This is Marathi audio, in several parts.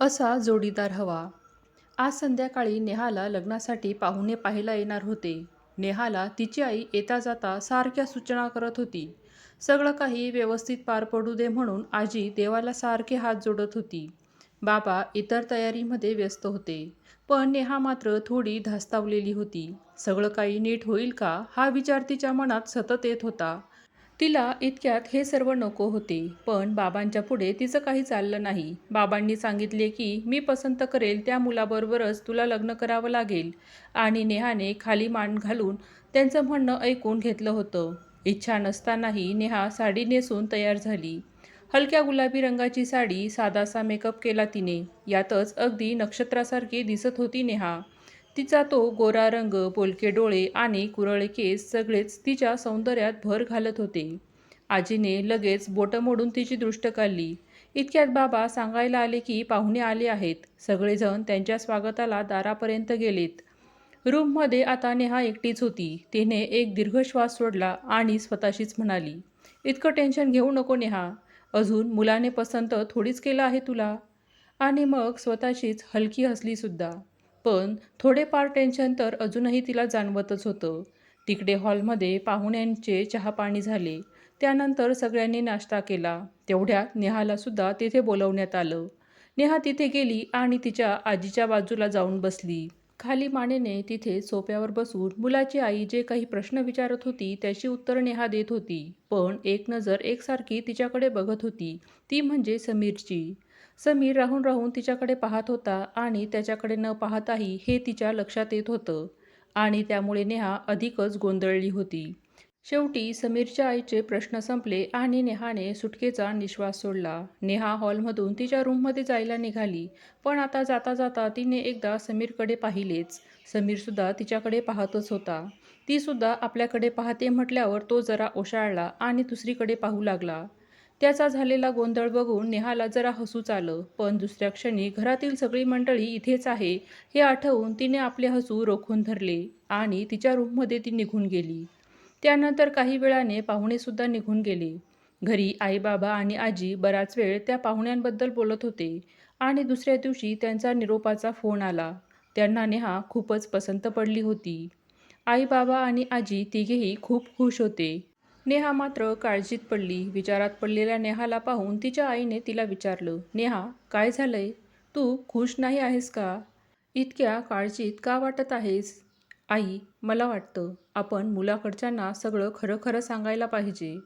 असा जोडीदार हवा. आज संध्याकाळी नेहाला लग्नासाठी पाहुणे पाहायला येणार होते. नेहाला तिची आई येता जाता सारख्या सूचना करत होती. सगळं काही व्यवस्थित पार पडू दे म्हणून आजी देवाला सारखे हात जोडत होती. बाबा इतर तयारीमध्ये व्यस्त होते. पण नेहा मात्र थोडी धास्तावलेली होती. सगळं काही नीट होईल का? हा विचार तिच्या मनात सतत येत होता. तिला इतक्यात हे सर्व नको होते. पण बाबांच्या पुढे तिचं काही चाललं नाही. बाबांनी सांगितले की मी पसंत करेल त्या मुलाबरोबरच तुला लग्न करावं लागेल. आणि नेहाने खाली मान घालून त्यांचं म्हणणं ऐकून घेतलं होतं. इच्छा नसतानाही नेहा साडी नेसून तयार झाली. हलक्या गुलाबी रंगाची साडी साधासा मेकअप केला तिने. यातच अगदी नक्षत्रासारखी दिसत होती नेहा. तिचा तो गोरा रंग बोलके डोळे आणि कुरळे केस सगळेच तिच्या सौंदर्यात भर घालत होते. आजीने लगेच बोटं मोडून तिची दृष्ट काढली. इतक्यात बाबा सांगायला आले की पाहुणे आले आहेत. सगळेजण त्यांच्या स्वागताला दारापर्यंत गेलेत. रूममध्ये आता नेहा एकटीच होती. तिने एक दीर्घ श्वास सोडला आणि स्वतःशीच म्हणाली इतकं टेन्शन घेऊ नको नेहा. अजून मुलाने पसंत थोडीच केलं आहे तुला. आणि मग स्वतःशीच हलकी हसलीसुद्धा पण थोडेफार टेन्शन तर अजूनही तिला जाणवतच होतं. तिकडे हॉलमध्ये पाहुण्यांचे चहापाणी झाले. त्यानंतर सगळ्यांनी नाश्ता केला. तेवढ्यात नेहालासुद्धा तिथे बोलवण्यात आलं. नेहा तिथे गेली आणि तिच्या आजीच्या बाजूला जाऊन बसली. खाली मानेने तिथे सोप्यावर बसून मुलाची आई जे काही प्रश्न विचारत होती त्याची उत्तर नेहा देत होती. पण एक नजर एकसारखी तिच्याकडे बघत होती. ती म्हणजे समीरची. समीर राहून राहून तिच्याकडे पाहत होता आणि त्याच्याकडे न पाहताही हे तिच्या लक्षात येत होतं. आणि त्यामुळे नेहा अधिकच गोंधळली होती. शेवटी समीरच्या आईचे प्रश्न संपले आणि नेहाने सुटकेचा निश्वास सोडला. नेहा हॉलमधून तिच्या रूममध्ये जायला निघाली पण आता जाता जाता तिने एकदा समीरकडे पाहिलेच. समीरसुद्धा तिच्याकडे पाहतच होता. तीसुद्धा आपल्याकडे पाहते म्हटल्यावर तो जरा ओशाळला आणि दुसरीकडे पाहू लागला. त्याचा झालेला गोंधळ बघून नेहाला जरा हसूच आलं. पण दुसऱ्या क्षणी घरातील सगळी मंडळी इथेच आहे हे आठवून तिने आपले हसू रोखून धरले आणि तिच्या रूममध्ये ती निघून गेली. त्यानंतर काही वेळाने पाहुणेसुद्धा निघून गेले. घरी आई बाबा आणि आजी बराच वेळ त्या पाहुण्यांबद्दल बोलत होते आणि दुसऱ्या दिवशी त्यांचा निरोपाचा फोन आला. त्यांना नेहा खूपच पसंत पडली होती. आई बाबा आणि आजी तिघेही खूप खुश होते. नेहा मात्र काळजीत पडली. विचारात पडलेल्या नेहाला पाहून तिच्या आईने तिला विचारलं नेहा काय झालंय? तू खुश नाही आहेस का? इतक्या काळजीत का वाटत आहेस? आई मला वाटतं आपण मुलाकडच्यांना सगळं खरं खरं सांगायला पाहिजे.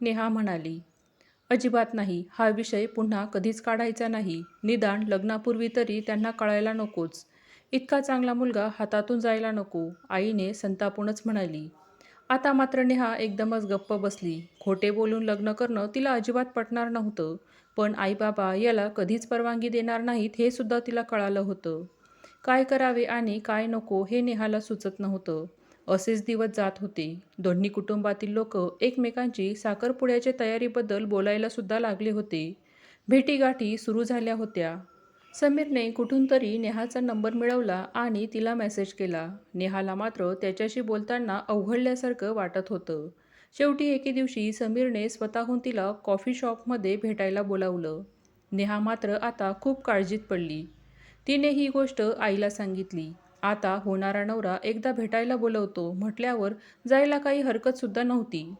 नेहा म्हणाली अजिबात नाही. हा विषय पुन्हा कधीच काढायचा नाही. निदान लग्नापूर्वी तरी त्यांना कळायला नकोच. इतका चांगला मुलगा हातातून जायला नको आईने संतापूनच म्हणाली. आता मात्र नेहा एकदमच गप्प बसली. खोटे बोलून लग्न करणं तिला अजिबात पटणार नव्हतं. पण आईबाबा याला कधीच परवानगी देणार नाहीत हे सुद्धा तिला कळालं होतं. काय करावे आणि काय नको हे नेहाला सुचत नव्हतं. असेच दिवस जात होते. दोन्ही कुटुंबातील लोक एकमेकांची साखरपुड्याच्या तयारीबद्दल बोलायला सुद्धा लागले होते. भेटीगाठी सुरू झाल्या होत्या. समीरने कुठून तरी नेहाचा नंबर मिळवला आणि तिला मेसेज केला. नेहाला मात्र त्याच्याशी बोलताना अवघडल्यासारखं वाटत होतं. शेवटी एके दिवशी समीरने स्वतःहून तिला कॉफी शॉपमध्ये भेटायला बोलावलं. नेहा मात्र आता खूप काळजीत पडली. तिने ही गोष्ट आईला सांगितली. आता होणारा नवरा एकदा भेटायला बोलवतो म्हटल्यावर जायला काही हरकतसुद्धा नव्हती.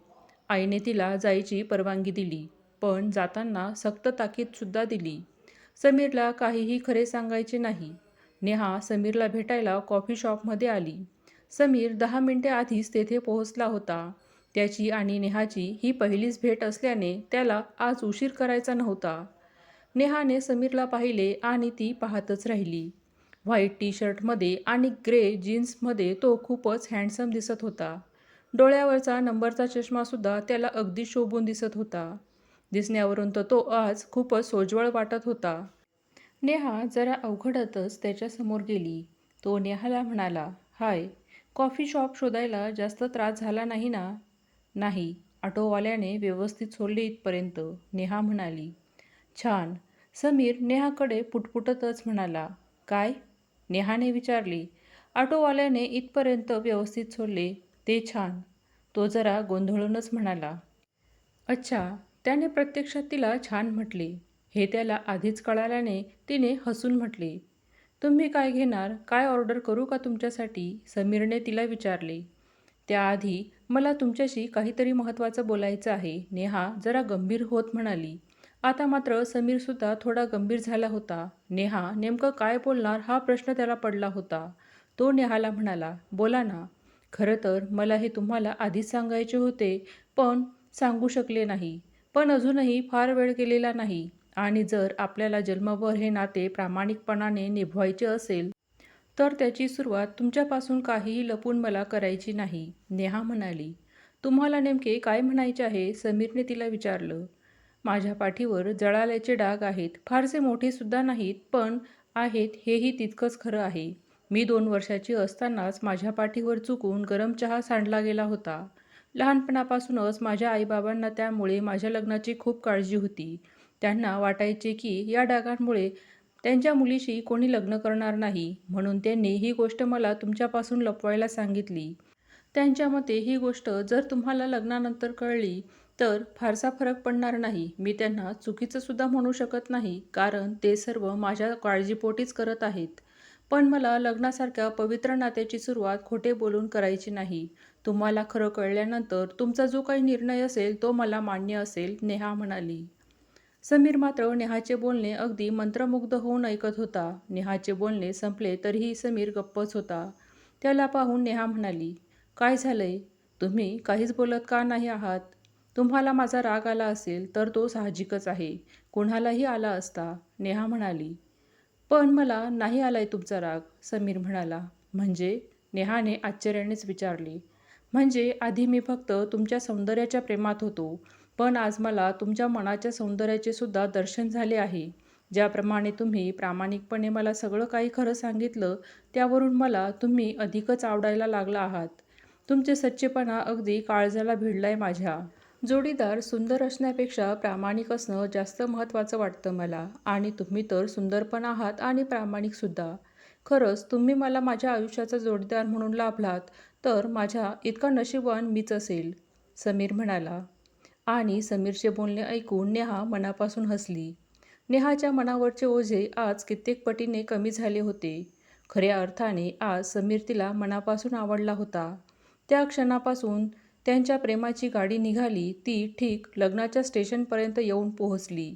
आईने तिला जायची परवानगी दिली पण जाताना सक्त ताकीदसुद्धा दिली. समीरला काहीही खरे सांगायचे नाही. नेहा समीरला भेटायला कॉफी शॉपमध्ये आली. समीर दहा मिनटे आधीच तेथे पोहोचला होता. त्याची आणि नेहाची ही पहिलीच भेट असल्याने त्याला आज उशीर करायचा नव्हता. नेहाने समीरला पाहिले आणि ती पाहतच राहिली. व्हाईट टी शर्टमध्ये आणि ग्रे जीन्समध्ये तो खूपच हँडसम दिसत होता. डोळ्यावरचा नंबरचा चष्मासुद्धा त्याला अगदी शोभून दिसत होता. दिसण्यावरून तर तो आज खूपच सोज्वळ वाटत होता. नेहा जरा अवघडतच त्याच्यासमोर गेली. तो नेहाला म्हणाला हाय कॉफी शॉप शोधायला जास्त त्रास झाला नाही ना? नाही ऑटोवाल्याने व्यवस्थित सोडले इथपर्यंत नेहा म्हणाली. छान. समीर नेहाकडे पुटपुटतच म्हणाला. काय? नेहाने विचारली. ऑटोवाल्याने इथपर्यंत व्यवस्थित सोडले ते छान. तो जरा गोंधळूनच म्हणाला. अच्छा त्याने प्रत्यक्षात तिला छान म्हटले. हे त्याला आधीच कळाल्याने तिने हसून म्हटले. तुम्ही काय घेणार? काय ऑर्डर करू का तुमच्यासाठी? समीरने तिला विचारले. त्याआधी मला तुमच्याशी काहीतरी महत्त्वाचं बोलायचं आहे. नेहा जरा गंभीर होत म्हणाली. आता मात्र समीरसुद्धा थोडा गंभीर झाला होता. नेहा नेमकं काय बोलणार हा प्रश्न त्याला पडला होता. तो नेहाला म्हणाला बोला ना. खरं तर मला हे तुम्हाला आधीच सांगायचे होते पण सांगू शकले नाही. पण अजूनही फार वेळ गेलेला नाही आणि जर आपल्याला जन्मभर हे नाते प्रामाणिकपणाने निभवायचे असेल तर त्याची सुरुवात तुमच्यापासून काहीही लपून मला करायची नाही नेहा म्हणाली. तुम्हाला नेमके काय म्हणायचे आहे? समीरने तिला विचारलं. माझ्या पाठीवर जळाल्याचे डाग आहेत. फारसे मोठेसुद्धा नाहीत पण आहेत हेही तितकंच खरं आहे. मी दोन वर्षाची असतानाच माझ्या पाठीवर चुकून गरम चहा सांडला गेला होता. लहानपणापासूनच माझ्या आईबाबांना त्यामुळे माझ्या लग्नाची खूप काळजी होती. त्यांना वाटायचे की या डागांमुळे त्यांच्या मुलीशी कोणी लग्न करणार नाही म्हणून त्यांनी ही गोष्ट मला तुमच्यापासून लपवायला सांगितली. त्यांच्या मते ही गोष्ट जर तुम्हाला लग्नानंतर कळली तर फारसा फरक पडणार नाही. मी त्यांना चुकीचं सुद्धा म्हणू शकत नाही कारण ते सर्व माझ्या काळजीपोटीच करत आहेत. पण मला लग्नासारख्या पवित्र नात्याची सुरुवात खोटे बोलून करायची नाही. तुम्हाला खरं कळल्यानंतर तुमचा जो काही निर्णय असेल तो मला मान्य असेल नेहा म्हणाली. समीर मात्र नेहाचे बोलणे अगदी मंत्रमुग्ध होऊन ऐकत होता. नेहाचे बोलणे संपले तरीही समीर गप्पच होता. त्याला पाहून नेहा म्हणाली काय झालंय? तुम्ही काहीच बोलत का नाही आहात? तुम्हाला माझा राग आला असेल तर तो साहजिकच आहे. कोणालाही आला असता नेहा म्हणाली. पण मला नाही आलाय तुमचा राग समीर म्हणाला. म्हणजे? नेहाने आश्चर्यानेच विचारले. म्हणजे आधी मी फक्त तुमच्या सौंदर्याच्या प्रेमात होतो पण आज मला तुमच्या मनाच्या सौंदर्याचे सुद्धा दर्शन झाले आहे. ज्याप्रमाणे तुम्ही प्रामाणिकपणे मला सगळं काही खरं सांगितलं त्यावरून मला तुम्ही अधिकच आवडायला लागला आहात. तुमचे सच्चेपणा अगदी काळजाला भिडलाय माझ्या. जोडीदार सुंदर असण्यापेक्षा प्रामाणिक असणं जास्त महत्त्वाचं वाटतं मला आणि तुम्ही तर सुंदर पण आहात आणि प्रामाणिकसुद्धा खरंच तुम्ही मला माझ्या आयुष्याचा जोडीदार म्हणून लाभलात तर माझ्या इतका नशीबवान मीच असेल समीर म्हणाला. आणि समीरचे बोलणे ऐकून नेहा मनापासून हसली. नेहाच्या मनावरचे ओझे आज कित्येक पटीने कमी झाले होते. खऱ्या अर्थाने आज समीर तिला मनापासून आवडला होता. त्या क्षणापासून त्यांच्या प्रेमाची गाडी निघाली ती ठीक लग्नाच्या स्टेशनपर्यंत येऊन पोहोचली.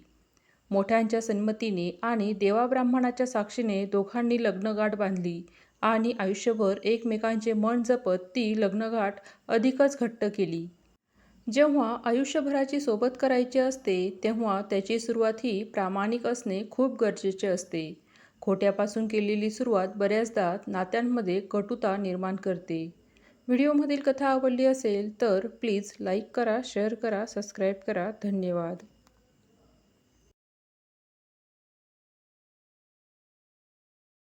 मोठ्यांच्या संमतीने आणि देवाब्राह्मणाच्या साक्षीने दोघांनी लग्नगाठ बांधली. आणि आयुष्यभर एकमेकांचे मन जपत ती लग्नगाठ अधिकच घट्ट केली. जेव्हा आयुष्यभराची सोबत करायची असते तेव्हा त्याची सुरुवात ही प्रामाणिक असणे खूप गरजेचे असते. खोट्यापासून केलेली सुरुवात बऱ्याचदा नात्यांमध्ये कटुता निर्माण करते. व्हिडिओमधील कथा आवडली असेल तर प्लीज लाईक करा शेअर करा सबस्क्राईब करा. धन्यवाद.